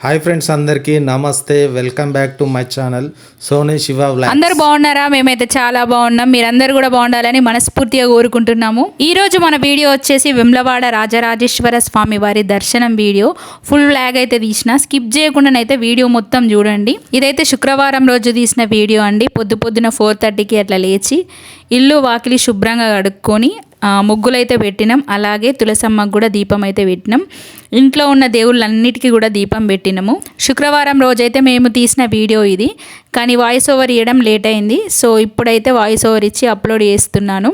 Hi friends అందరికీ నమస్తే. Welcome back to my channel Soni Siva అందరు బాగున్నారా? మేమైతే చాలా బాగున్నాం. మీరందరూ కూడా బాగుండాలని మనస్ఫూర్తిగా కోరుకుంటున్నాము. ఈ రోజు మన వీడియో వచ్చేసి విమ్లవాడ రాజరాజేశ్వర స్వామి వారి దర్శనం వీడియో. ఫుల్ ఫ్లాగ్ అయితే తీసిన. స్కిప్ చేయకుండానైతే వీడియో మొత్తం చూడండి. ఇదైతే శుక్రవారం రోజు తీసిన వీడియో అండి. పొద్దు పొద్దున ఫోర్ థర్టీకి అట్లా లేచి ఇల్లు వాకిలి శుభ్రంగా కడుక్కొని ముగ్గులైతే పెట్టినాం. అలాగే తులసమ్మకు కూడా దీపం అయితే పెట్టినాం. ఇంట్లో ఉన్న దేవుళ్ళన్నిటికీ కూడా దీపం పెట్టినాము. శుక్రవారం రోజైతే మేము తీసిన వీడియో ఇది. కానీ వాయిస్ ఓవర్ ఇవ్వడం లేట్ అయింది. సో ఇప్పుడైతే వాయిస్ ఓవర్ ఇచ్చి అప్లోడ్ చేస్తున్నాను.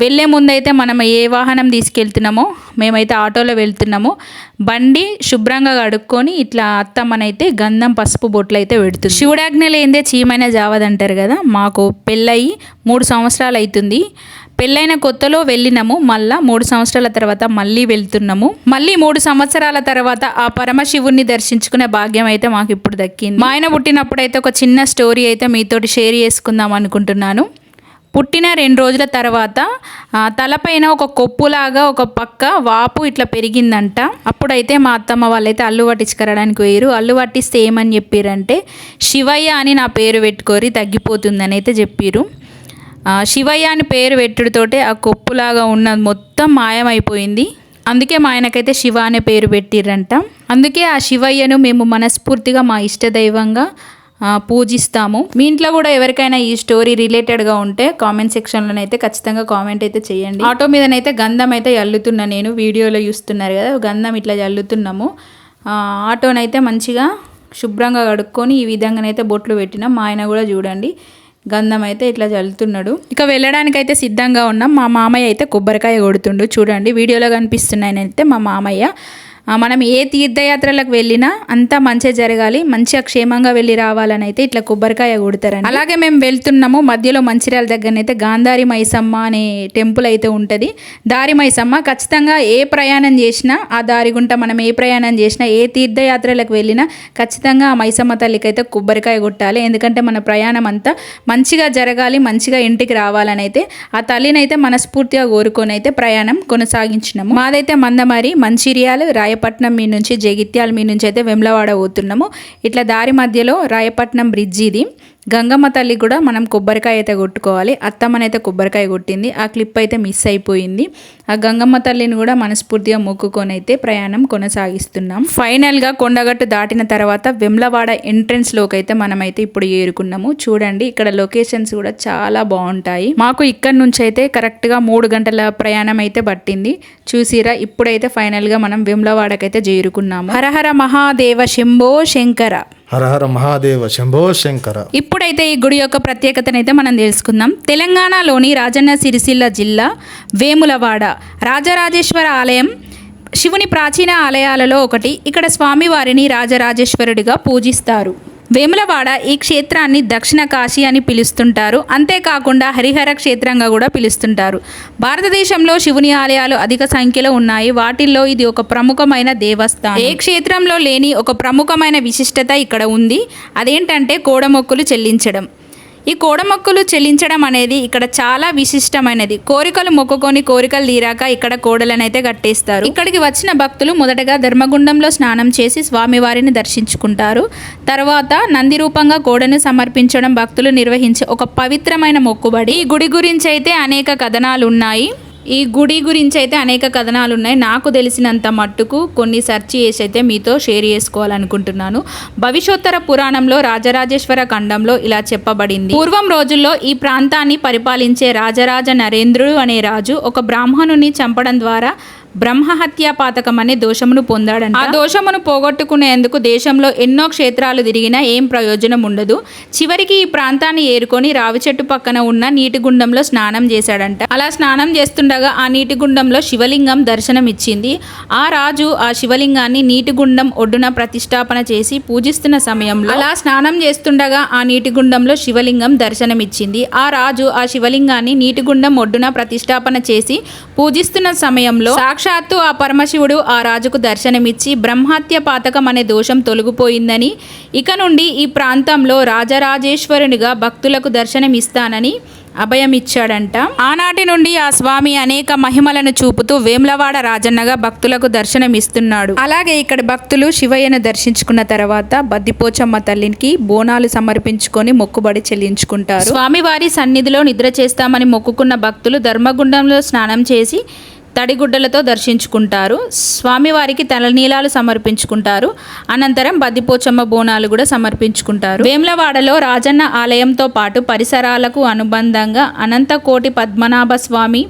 వెళ్ళే ముందైతే మనం ఏ వాహనం తీసుకెళ్తున్నామో మేమైతే ఆటోలో వెళ్తున్నాము. బండి శుభ్రంగా కడుక్కొని ఇట్లా అత్తమ్మనైతే గంధం పసుపు బొట్లు అయితే పెడుతుంది. శివుడాజ్ఞ లేదే చీమైన జావదంటారు కదా. మాకు పెళ్ళయి మూడు సంవత్సరాలు అవుతుంది పెళ్ళైన కొత్తలో వెళ్ళినాము మళ్ళా మూడు సంవత్సరాల తర్వాత మళ్ళీ వెళ్తున్నాము. మళ్ళీ మూడు సంవత్సరాల తర్వాత ఆ పరమశివుణ్ణి దర్శించుకునే భాగ్యం అయితే మాకు ఇప్పుడు దక్కింది. మా ఆయన పుట్టినప్పుడు అయితే ఒక చిన్న స్టోరీ అయితే మీతోటి షేర్ చేసుకుందాం అనుకుంటున్నాను. పుట్టిన రెండు రోజుల తర్వాత తలపైన ఒక కొప్పులాగా ఒక పక్క వాపు ఇట్లా పెరిగిందంట. అప్పుడైతే మా అత్తమ్మ వాళ్ళైతే అల్లు పట్టించుకరడానికి పోయారు అల్లు పట్టిస్తే ఏమని చెప్పారంటే శివయ్య అని నా పేరు పెట్టుకోరి తగ్గిపోతుందని అయితే చెప్పారు శివయ్య అని పేరు పెట్టుడుతోటే ఆ కొప్పులాగా ఉన్నది మొత్తం మాయమైపోయింది. అందుకే మా ఆయనకైతే శివ అనే పేరు పెట్టిర్రంట. అందుకే ఆ శివయ్యను మేము మనస్ఫూర్తిగా మా ఇష్టదైవంగా పూజిస్తాము. మీ ఇంట్లో కూడా ఎవరికైనా ఈ స్టోరీ రిలేటెడ్గా ఉంటే కామెంట్ సెక్షన్లోనైతే ఖచ్చితంగా కామెంట్ అయితే చేయండి. ఆటో మీదనైతే గంధం అయితే అల్లుతున్నా నేను వీడియోలో చూస్తున్నారు కదా గంధం ఇట్లా చల్లుతున్నాము ఆటోనైతే మంచిగా శుభ్రంగా కడుక్కొని ఈ విధంగానైతే బొట్లు పెట్టినాం. మా ఆయన కూడా చూడండి. గంధం అయితే ఇట్లా చల్లుతున్నాడు. ఇక వెళ్ళడానికైతే సిద్ధంగా ఉన్నాం. మా మామయ్య అయితే కొబ్బరికాయ కొడుతుండు. చూడండి వీడియోలో కనిపిస్తున్నాయనైతే మా మామయ్య. మనం ఏ తీర్థయాత్రలకు వెళ్ళినా అంతా మంచిగా జరగాలి మంచిగా క్షేమంగా వెళ్ళి రావాలని అయితే ఇట్లా కొబ్బరికాయ కొడతారని అలాగే మేము వెళ్తున్నాము మధ్యలో మంచిర్యాల దగ్గరనైతే గాంధారి మైసమ్మ అనే టెంపుల్ అయితే ఉంటుంది. దారి మైసమ్మ ఖచ్చితంగా ఏ ప్రయాణం చేసినా ఆ దారి గుంట మనం ఏ ప్రయాణం చేసినా ఏ తీర్థయాత్రలకు వెళ్ళినా ఖచ్చితంగా ఆ మైసమ్మ తల్లికి అయితే కొబ్బరికాయ కొట్టాలి. ఎందుకంటే మన ప్రయాణం అంతా మంచిగా జరగాలి మంచిగా ఇంటికి రావాలని అయితే ఆ తల్లినైతే మనస్ఫూర్తిగా కోరుకొని అయితే ప్రయాణం కొనసాగించినాము. మాదైతే మందమారి మంచిర్యాల రాయపట్నం మీ నుంచి జగిత్యాల మీ నుంచి అయితే వెమ్లవాడ పోతున్నాము. ఇట్లా దారి మధ్యలో రాయపట్నం బ్రిడ్జ్ ఇది. గంగమ్మ తల్లి కూడా మనం కొబ్బరికాయ అయితే కొట్టుకోవాలి. అత్తమ్మనైతే కొబ్బరికాయ కొట్టింది. ఆ క్లిప్ అయితే మిస్ అయిపోయింది. ఆ గంగమ్మ తల్లిని కూడా మనస్ఫూర్తిగా మొక్కుకొని అయితే ప్రయాణం కొనసాగిస్తున్నాం. ఫైనల్గా కొండగట్టు దాటిన తర్వాత వెమ్లవాడ ఎంట్రన్స్లోకి అయితే మనమైతే ఇప్పుడు ఏరుకున్నాము. చూడండి ఇక్కడ లొకేషన్స్ కూడా చాలా బాగుంటాయి. మాకు ఇక్కడ నుంచి అయితే కరెక్ట్గా మూడు గంటల ప్రయాణం అయితే పట్టింది. చూసిరా ఇప్పుడైతే ఫైనల్గా మనం వెమ్లవాడకైతే చేరుకున్నాము. హరహర మహాదేవ శంభో శంకర. హరహర మహాదేవ శంభో శంకర. ఇప్పుడైతే ఈ గుడి యొక్క ప్రత్యేకతనైతే మనం తెలుసుకుందాం. తెలంగాణలోని రాజన్న సిరిసిల్ల జిల్లా వేములవాడ రాజరాజేశ్వర ఆలయం శివుని ప్రాచీన ఆలయాలలో ఒకటి. ఇక్కడ స్వామివారిని రాజరాజేశ్వరుడిగా పూజిస్తారు. వేములవాడ ఈ క్షేత్రాన్ని దక్షిణ కాశీ అని పిలుస్తుంటారు. అంతేకాకుండా హరిహర క్షేత్రంగా కూడా పిలుస్తుంటారు. భారతదేశంలో శివుని ఆలయాలు అధిక సంఖ్యలో ఉన్నాయి. వాటిల్లో ఇది ఒక ప్రముఖమైన దేవస్థానం. ఏ క్షేత్రంలో లేని ఒక ప్రముఖమైన విశిష్టత ఇక్కడ ఉంది. అదేంటంటే కోడమొక్కులు చెల్లించడం. ఈ కోడమొక్కులు చెల్లించడం అనేది ఇక్కడ చాలా విశిష్టమైనది. కోరికలు మొక్కుకొని కోరికలు తీరాక ఇక్కడ కోడలనైతే కట్టేస్తారు. ఇక్కడికి వచ్చిన భక్తులు మొదటగా ధర్మగుండంలో స్నానం చేసి స్వామివారిని దర్శించుకుంటారు. తర్వాత నంది రూపంగా కోడను సమర్పించడం భక్తులు నిర్వహించే ఒక పవిత్రమైన మొక్కుబడి. ఈ గుడి గురించి అయితే అనేక కథనాలు ఉన్నాయి ఈ గుడి గురించి అయితే అనేక కథనాలు ఉన్నాయి. నాకు తెలిసినంత మట్టుకు కొన్ని సెర్చ్ చేసి అయితే మీతో షేర్ చేసుకోవాలనుకుంటున్నాను. భవిష్యోత్తర పురాణంలో రాజరాజేశ్వర ఖండంలో ఇలా చెప్పబడింది. పూర్వం రోజుల్లో ఈ ప్రాంతాన్ని పరిపాలించే రాజరాజ నరేంద్రుడు అనే రాజు ఒక బ్రాహ్మణుని చంపడం ద్వారా బ్రహ్మహత్యా పాతకం అనే దోషమును పొందాడంట. ఆ దోషమును పోగొట్టుకునేందుకు దేశంలో ఎన్నో క్షేత్రాలు తిరిగినా ఏం ప్రయోజనం ఉండదు. చివరికి ఈ ప్రాంతాన్ని ఏరుకొని రావి చెట్టు పక్కన ఉన్న నీటి గుండంలో స్నానం చేశాడంట. అలా స్నానం చేస్తుండగా ఆ నీటి గుండంలో శివలింగం దర్శనం ఇచ్చింది ఆ రాజు ఆ శివలింగాన్ని నీటి గుండం ఒడ్డున ప్రతిష్టాపన చేసి పూజిస్తున్న సమయంలో అలా స్నానం చేస్తుండగా ఆ నీటి గుండంలో శివలింగం దర్శనమిచ్చింది. ఆ రాజు ఆ శివలింగాన్ని నీటి గుండం ఒడ్డున ప్రతిష్టాపన చేసి పూజిస్తున్న సమయంలో సాక్షాత్తు ఆ పరమశివుడు ఆ రాజుకు దర్శనమిచ్చి బ్రహ్మత్య పాతకం అనే దోషం తొలగిపోయిందని ఇక నుండి ఈ ప్రాంతంలో రాజరాజేశ్వరునిగా భక్తులకు దర్శనమిస్తానని అభయమిచ్చాడంట. ఆనాటి నుండి ఆ స్వామి అనేక మహిమలను చూపుతూ వేములవాడ రాజన్నగా భక్తులకు దర్శనం ఇస్తున్నాడు అలాగే ఇక్కడ భక్తులు శివయ్యను దర్శించుకున్న తర్వాత బద్దిపోచమ్మ తల్లికి బోనాలు సమర్పించుకొని మొక్కుబడి చెల్లించుకుంటారు. స్వామివారి సన్నిధిలో నిద్ర చేస్తామని మొక్కుకున్న భక్తులు ధర్మగుండంలో స్నానం చేసి తడిగుడ్డలతో దర్శించుకుంటారు. స్వామివారికి తలనీలాలు సమర్పించుకుంటారు. అనంతరం బద్దిపోచమ్మ బోనాలు కూడా సమర్పించుకుంటారు. వేములవాడలో రాజన్న ఆలయంతో పాటు పరిసరాలకు అనుబంధంగా అనంతకోటి పద్మనాభ స్వామి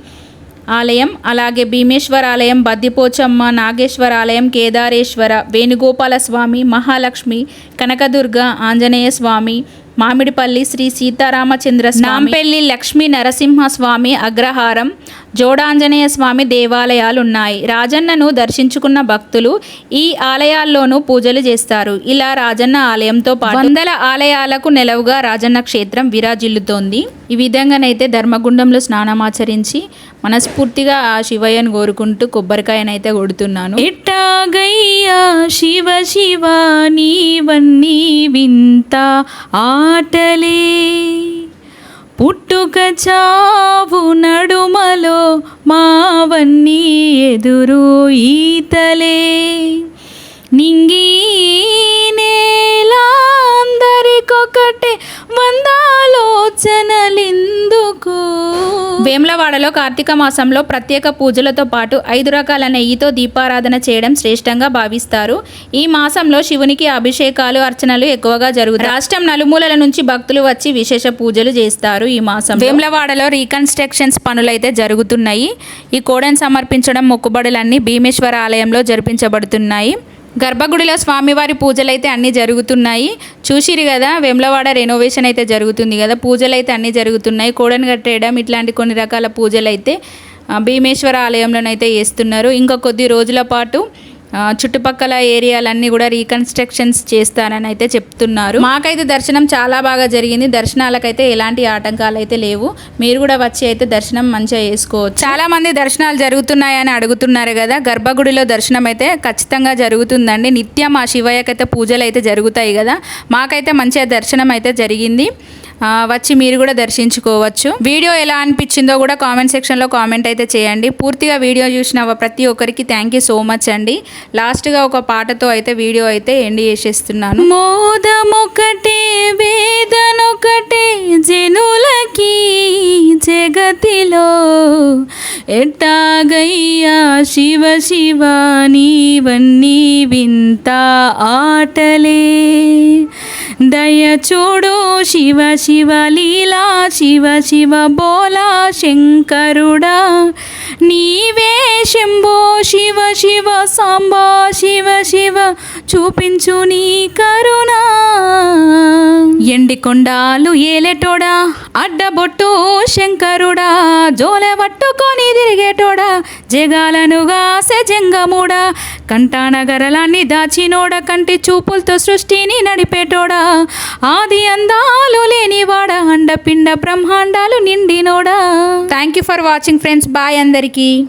ఆలయం అలాగే భీమేశ్వర ఆలయం బద్దిపోచమ్మ నాగేశ్వర ఆలయం కేదారేశ్వర వేణుగోపాల స్వామి మహాలక్ష్మి కనకదుర్గ ఆంజనేయ స్వామి మామిడిపల్లి శ్రీ సీతారామచంద్ర నాంపల్లి లక్ష్మీ నరసింహ స్వామి అగ్రహారం జోడాంజనేయ స్వామి దేవాలయాలు ఉన్నాయి రాజన్నను దర్శించుకున్న భక్తులు ఈ ఆలయాల్లోనూ పూజలు చేస్తారు. ఇలా రాజన్న ఆలయంతో పాటు వందల ఆలయాలకు నెలవుగా రాజన్న క్షేత్రం విరాజిల్లుతోంది. ఈ విధంగానైతే ధర్మగుండంలో స్నానమాచరించి మనస్ఫూర్తిగా ఆ శివయ్యను కోరుకుంటూ కొబ్బరికాయనైతే కొడుతున్నాను. ఎట్టాగయ్యా శివ శివ నీవన్నీ వింత ఆటలే. పుట్టుక చావు నడుమలో మావన్నీ ఎదురు ఈతలే నింగి నేలందరికొకటే వందాలోచనలిందుకు వేములవాడలో కార్తీక మాసంలో ప్రత్యేక పూజలతో పాటు ఐదు రకాల నెయ్యితో దీపారాధన చేయడం శ్రేష్టంగా భావిస్తారు. ఈ మాసంలో శివునికి అభిషేకాలు అర్చనలు ఎక్కువగా జరుగుతాయి. రాష్ట్రం నలుమూలల నుంచి భక్తులు వచ్చి విశేష పూజలు చేస్తారు ఈ మాసం వేములవాడలో రీకన్స్ట్రక్షన్స్ పనులైతే జరుగుతున్నాయి. ఈ కోడను సమర్పించడం మొక్కుబడులన్నీ భీమేశ్వర ఆలయంలో జరిపించబడుతున్నాయి. గర్భగుడిలో స్వామివారి పూజలు అయితే అన్నీ జరుగుతున్నాయి. చూసిరు కదా వెమ్లవాడ రెనోవేషన్ అయితే జరుగుతుంది కదా పూజలు అయితే అన్నీ జరుగుతున్నాయి. కోడని కట్టేయడం ఇట్లాంటి కొన్ని రకాల పూజలు అయితే భీమేశ్వర ఆలయంలోనైతే చేస్తున్నారు. ఇంకా కొద్ది రోజుల పాటు చుట్టుపక్కల ఏరియాలన్నీ కూడా రీకన్స్ట్రక్షన్స్ చేస్తారని అయితే చెప్తున్నారు. మాకైతే దర్శనం చాలా బాగా జరిగింది. దర్శనాలకైతే ఎలాంటి ఆటంకాలు అయితే లేవు. మీరు కూడా వచ్చి అయితే దర్శనం మంచిగా చేసుకోవచ్చు. చాలా మంది దర్శనాలు జరుగుతున్నాయని అడుగుతున్నారు కదా. గర్భగుడిలో దర్శనం అయితే ఖచ్చితంగా జరుగుతుందండి. నిత్యం ఆ శివయ్యకైతే పూజలు అయితే జరుగుతాయి కదా. మాకైతే మంచిగా దర్శనం అయితే జరిగింది. వచ్చి మీరు కూడా దర్శించుకోవచ్చు. వీడియో ఎలా అనిపించిందో కూడా కామెంట్ సెక్షన్లో కామెంట్ అయితే చేయండి. పూర్తిగా వీడియో చూసిన ప్రతి ఒక్కరికి థ్యాంక్ యూ సో మచ్ అండి. లాస్ట్గా ఒక పాటతో అయితే వీడియో అయితే ఎండ్ చేసేస్తున్నాను. మోదమొకటే వేదనొకటే జనులకి జగతిలో ఎట్టాగయ్యా శివ శివ నీవన్నీ వింత ఆటలే. దయ చూడు శివ శివ లీలా శివ శివ బోలా శంకరుడా. నీవే శంభో శివ శివ సాంబా శివ శివ చూపించు నీ కరుణా. ఎండి కొండాలు ఏలేటోడా? అడ్డబొట్టు శంకరుడా. జోలె పట్టుకొని తిరిగేటోడా? జగాలనుగా జంగముడా కంటానగరలాన్ని దాచినోడ? కంటి చూపులతో సృష్టిని నడిపేటోడా? ఆది అందాలు లేనివాడా? అండపిండ బ్రహ్మాండాలు నిండినోడా? Thank you for watching friends bye అందరికీ.